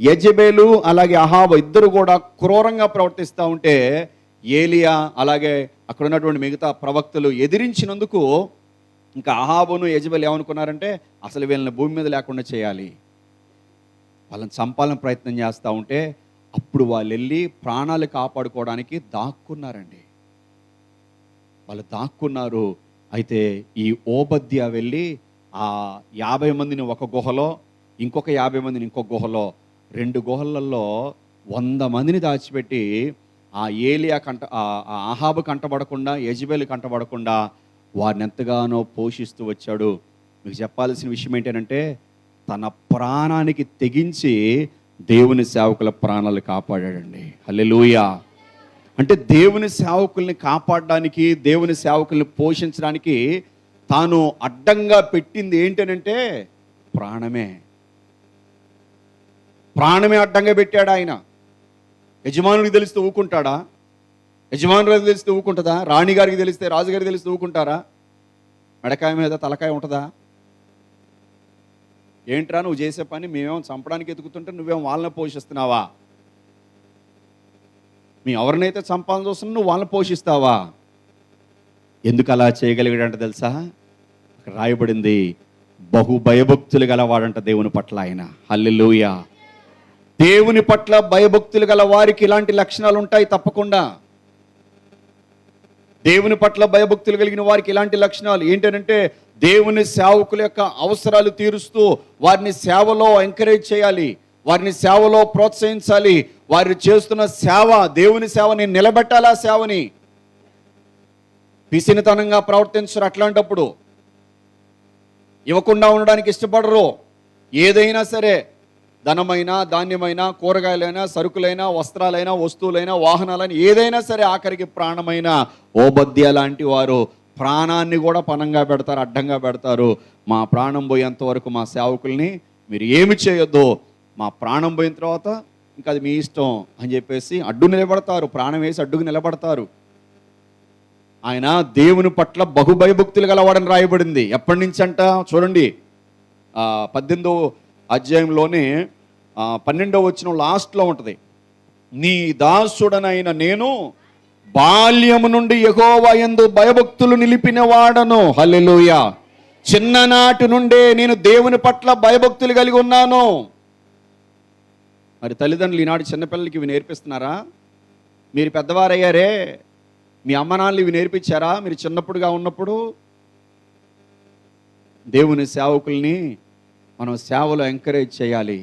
యజబేలు అలాగే అహాబ ఇద్దరు కూడా క్రూరంగా ప్రవర్తిస్తూ ఉంటే ఏలియా అలాగే అక్కడ ఉన్నటువంటి మిగతా ప్రవక్తలు ఎదిరించినందుకు ఇంకా అహాబును యజబేలు ఏమనుకున్నారంటే అసలు వీళ్ళని భూమి మీద లేకుండా చేయాలి. వాళ్ళని చంపాలని ప్రయత్నం చేస్తూ ఉంటే అప్పుడు వాళ్ళు వెళ్ళి ప్రాణాలు కాపాడుకోవడానికి దాక్కున్నారండి. వాళ్ళు దాక్కున్నారు. అయితే ఈ ఓబద్య వెళ్ళి ఆ యాభై మందిని ఒక గుహలో ఇంకొక యాభై మందిని ఇంకొక గుహలో రెండు గుహలలో వంద మందిని దాచిపెట్టి ఆ ఏలియా కంట ఆ ఆహాబు కంటపడకుండా యజ్బేలు కంటపడకుండా వారిని ఎంతగానో పోషిస్తూ వచ్చాడు. మీకు చెప్పాల్సిన విషయం ఏంటంటే తన ప్రాణానికి తెగించి దేవుని సేవకుల ప్రాణాలు కాపాడాడండి. హల్లెలూయా. అంటే దేవుని సేవకుల్ని కాపాడడానికి దేవుని సేవకుల్ని పోషించడానికి తాను అడ్డంగా పెట్టింది ఏంటనంటే ప్రాణమే. ప్రాణమే అడ్డంగా పెట్టాడు ఆయన. యజమానుడికి తెలిస్తే ఊకుంటాడా? యజమానుడికి తెలిస్తే ఊకుంటుందా? రాణిగారికి తెలిస్తే రాజుగారికి తెలిస్తే ఊకుంటారా? మెడకాయ మీద తలకాయ ఉంటుందా? ఏంట్రా నువ్వు చేసే పని? మేమేమో చంపడానికి ఎతుకుతుంటే నువ్వేం వాళ్ళని పోషిస్తున్నావా? మీ ఎవరినైతే చంపాలని చూస్తున్నా నువ్వు వాళ్ళని పోషిస్తావా? ఎందుకు అలా చేయగలిగాడంట తెలుసా? అక్కడ రాయబడింది బహు భయభక్తులు గలవాడంట దేవుని పట్ల ఆయన. హల్లెలూయా. దేవుని పట్ల భయభక్తులు గల వారికి ఇలాంటి లక్షణాలు ఉంటాయి తప్పకుండా. దేవుని పట్ల భయభక్తులు కలిగిన వారికి ఇలాంటి లక్షణాలు ఏంటంటే దేవుని సేవకుల యొక్క అవసరాలు తీరుస్తూ వారిని సేవలో ఎంకరేజ్ చేయాలి. వారిని సేవలో ప్రోత్సహించాలి. వారు చేస్తున్న సేవ దేవుని సేవని నిలబెట్టాలా సేవని? పిసినితనంగా ప్రవర్తించరు అట్లాంటప్పుడు. ఇవ్వకుండా ఉండడానికి ఇష్టపడరు. ఏదైనా సరే ధనమైనా ధాన్యమైనా కూరగాయలైనా సరుకులైనా వస్త్రాలైనా వస్తువులైనా వాహనాలైనా ఏదైనా సరే ఆఖరికి ప్రాణమైన ఓబద్య లాంటి వారు ప్రాణాన్ని కూడా పనంగా పెడతారు అడ్డంగా పెడతారు. మా ప్రాణం పోయేంత వరకు మా సేవకుల్ని మీరు ఏమి చేయొద్దు. మా ప్రాణం పోయిన తర్వాత ఇంకా అది మీ ఇష్టం అని చెప్పేసి అడ్డు నిలబడతారు ప్రాణం వేసి అడ్డుకు నిలబడతారు. ఆయన దేవుని పట్ల బహుభయభక్తులు గలవాడని రాయబడింది. ఎప్పటి నుంచి అంట? చూడండి. పద్దెనిమిదో అధ్యాయంలోని పన్నెండవ వచ్చిన లాస్ట్లో ఉంటుంది. నీ దాసుడనైన నేను బాల్యము నుండి ఎగోవా యందు భయభక్తులు నిలిపిన వాడను హల్లెలూయ. చిన్ననాటి నుండే నేను దేవుని పట్ల భయభక్తులు కలిగి ఉన్నాను. మరి తల్లిదండ్రులు ఈనాడు చిన్నపిల్లలకి ఇవి నేర్పిస్తున్నారా? మీరు పెద్దవారయ్యారే మీ అమ్మ నాన్నలు ఇవి నేర్పించారా? మీరు చిన్నప్పుడుగా ఉన్నప్పుడు దేవుని సేవకుల్ని మనం సేవలో ఎంకరేజ్ చేయాలి.